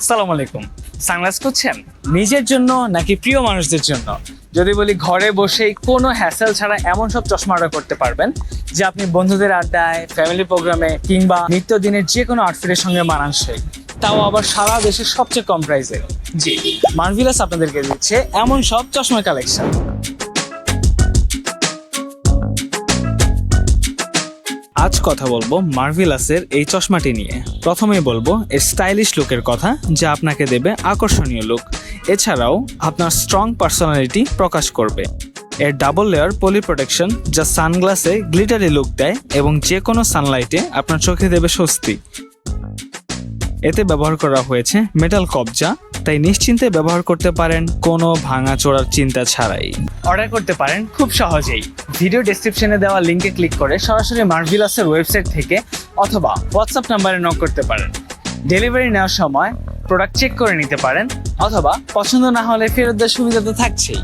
সালাম আলাইকুম। সানগ্লাস করছেন নিজের জন্য নাকি প্রিয় মানুষদের জন্য? যদি বলি ঘরে বসেই কোনো হ্যাসেল ছাড়া এমন সব চশমা অর্ডার করতে পারবেন, যে আপনি বন্ধুদের আড্ডায় ফ্যামিলি প্রোগ্রামে কিংবা নিত্যদিনের যে কোনো আউটফিটের সঙ্গে মানানসই। তাও আবার সারা দেশের সবচেয়ে কম প্রাইসে জি, মার্ভিলাস আপনাদেরকে দিচ্ছে এমন সব চশমা কালেকশন আজ কথা বলব মার্ভিলাসের এই চশমাটি নিয়ে। প্রথমেই বলব, এর স্টাইলিশ লুকের কথা, যা আপনাকে দেবে আকর্ষণীয় লুক। এছাড়াও, আপনার স্ট্রং পার্সোনালিটি প্রকাশ করবে। এর ডাবল লেয়ার পলি প্রোটেকশন, যা সানগ্লাসে গ্লিটারি লুক দেয় এবং যে কোনো সানলাইটে আপনার চোখে দেবে স্বস্তি। এতে ব্যবহার করা হয়েছে মেটাল কবজা, তাই নিশ্চিন্তে ব্যবহার করতে পারেন কোনো ভাঙা চোরার চিন্তা ছাড়াই। অর্ডার করতে পারেন খুব সহজেই। ভিডিও ডেসক্রিপশনে দেওয়া লিঙ্কে ক্লিক করে সরাসরি মার্ভিলাসের ওয়েবসাইট থেকে অথবা হোয়াটসঅ্যাপ নাম্বারে নক করতে পারেন। ডেলিভারি নেওয়ার সময় প্রোডাক্ট চেক করে নিতে পারেন, অথবা পছন্দ না হলে ফেরত দেওয়ার সুবিধা তো থাকছেই।